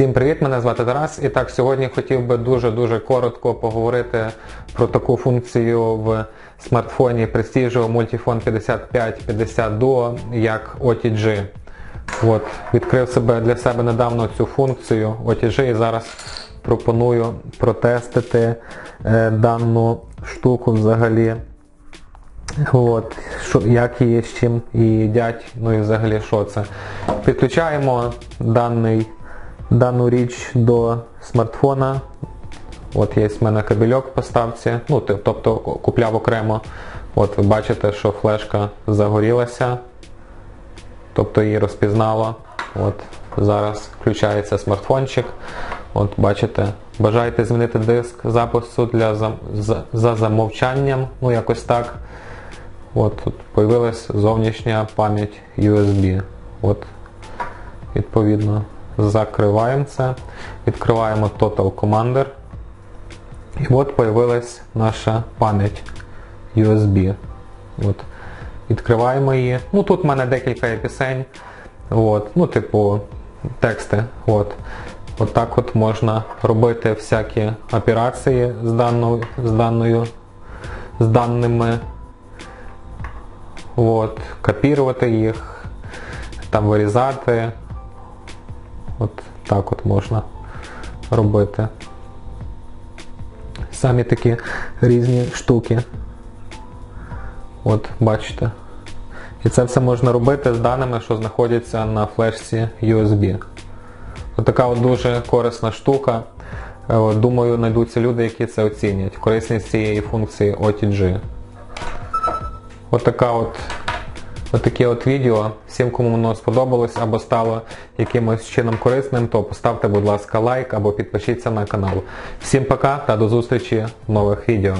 Всім привіт, мене звати Тарас. І так, сьогодні хотів би дуже-дуже коротко поговорити про таку функцію в смартфоні Prestige Multifone 5550 Duo, як OTG. От, відкрив себе для себе недавно цю функцію OTG і зараз пропоную протестити е, дану штуку взагалі. От, що, як її з чим її їдять, ну і взагалі що це. Підключаємо даний, дану річ до смартфона. От є в мене кабельок в поставці, ну, тобто купляв окремо. От ви бачите, що флешка загорілася, тобто її розпізнало. От зараз включається смартфончик. От бачите, бажаєте змінити диск запису для зам- за, за замовчанням, ну якось так. От тут появилась зовнішня пам'ять USB. От, відповідно, закриваємо це, відкриваємо Total Commander. І от появилась наша пам'ять USB. От. Відкриваємо її. Ну тут в мене декілька є пісень. От. Ну, типу, тексти. От. От так от можна робити всякі операції з даною, з даною, з даними От, копірувати їх, там вирізати. От так от можна робити. Самі такі різні штуки. От, бачите. І це все можна робити з даними, що знаходяться на флешці USB. От така от дуже корисна штука. Е, Думаю, знайдуться люди, які це оцінять. Корисність цієї функції OTG. От така от Отаке от відео. Всім, кому воно сподобалось або стало якимось чином корисним, то поставте, будь ласка, лайк або підпишіться на канал. Всім пока та до зустрічі в нових відео.